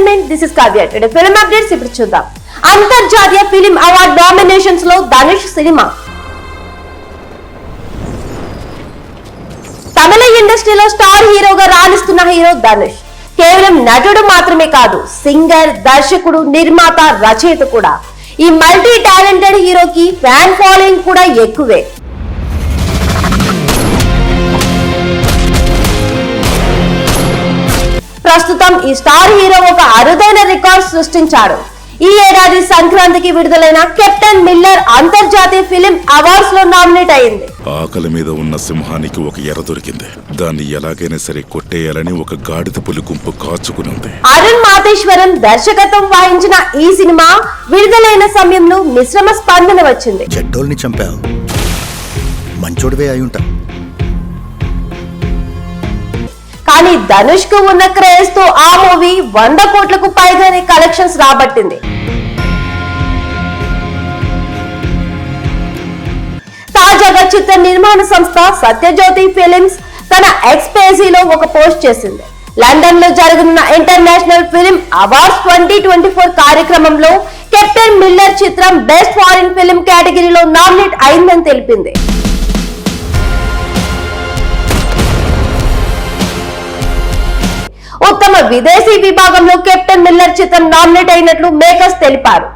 Entertainment this is Kavya today film updates ఇప్పుడు చూద్దాం. అంతర్జాతీయ ఫిలిం అవార్డ్ నామినేషన్స్లో ధనుష్ సినిమా. తమిళ ఇండస్ట్రీలో స్టార్ హీరోగా రాణిస్తున్న హీరో ధనుష్. కేవలం నటుడు మాత్రమే కాదు సింగర్ దర్శకుడు నిర్మాత రచయిత కూడా. ఈ మల్టీ టాలెంటెడ్ హీరోకి ఫ్యాన్ ఫాలోయింగ్ కూడా ఎక్కువే. ప్రస్తుతం ఈ స్టార్ హీరో ఒక అరుదైన రికార్డ్ సృష్టించాడు. ఈ ఏడాది సంక్రాంతికి విడుదలైన కెప్టెన్ మిల్లర్ అంతర్జాతీయ ఫిలిం అవార్డ్స్లో నామినేట్ అయింది ఆకలి మీద ఉన్న సింహానికి ఒక ఎర దొరికింది. దాన్ని ఎలాగైనా సరే కొట్టేయాలని ఒక గాడిద పులి గుంపు కాచుకునుంది అరుణ్ మాతేశ్వరం దర్శకత్వం వహించిన ఈ సినిమా విడుదలైన సమయంలో మిశ్రమ స్పందన వచ్చింది. చెడ్డోల్ని చంపావు. మంచోడివే అయి ఉంటా కానీ ధనుష్కు ఉన్న క్రేజ్తో ఆ మూవీ వంద కోట్లకు పైగానే కలెక్షన్స్ రాబట్టింది. తాజాగా చిత్ర నిర్మాణ సంస్థ సత్యజ్యోతి ఫిలిమ్స్ తన ఎక్స్ పేజీలో ఒక పోస్ట్ చేసింది. లండన్లో జరగనున్న international film awards twenty twenty four కార్యక్రమంలో కెప్టెన్ మిల్లర్ చిత్రం బెస్ట్ ఫారిన్ ఫిలిం కేటగిరీలో నామినేట్ అయిందని తెలిపింది. విదేశీ విభాగంలో కెప్టెన్ మిల్లర్ చిత్రం నామినేట్ అయినట్లు మేకర్స్ తెలిపారు.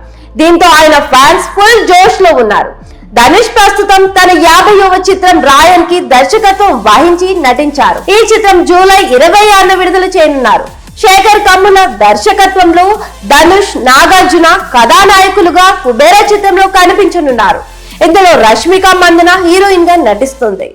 దీంతో ఆయన ఫ్యాన్స్ ఫుల్ జోష్లో ఉన్నారు. ధనుష్ ప్రస్తుతం తన యాభైవ చిత్రం రాయన్కి దర్శకత్వం వహించి నటించారు. ఈ చిత్రం జూలై ఇరవై ఆరున విడుదల చేయనున్నారు. శేఖర్ కమ్ముల దర్శకత్వంలో ధనుష్ నాగార్జున కథానాయకులుగా కుబేర చిత్రంలో కనిపించనున్నారు. ఇందులో రష్మిక మందన హీరోయిన్గా నటిస్తుంది.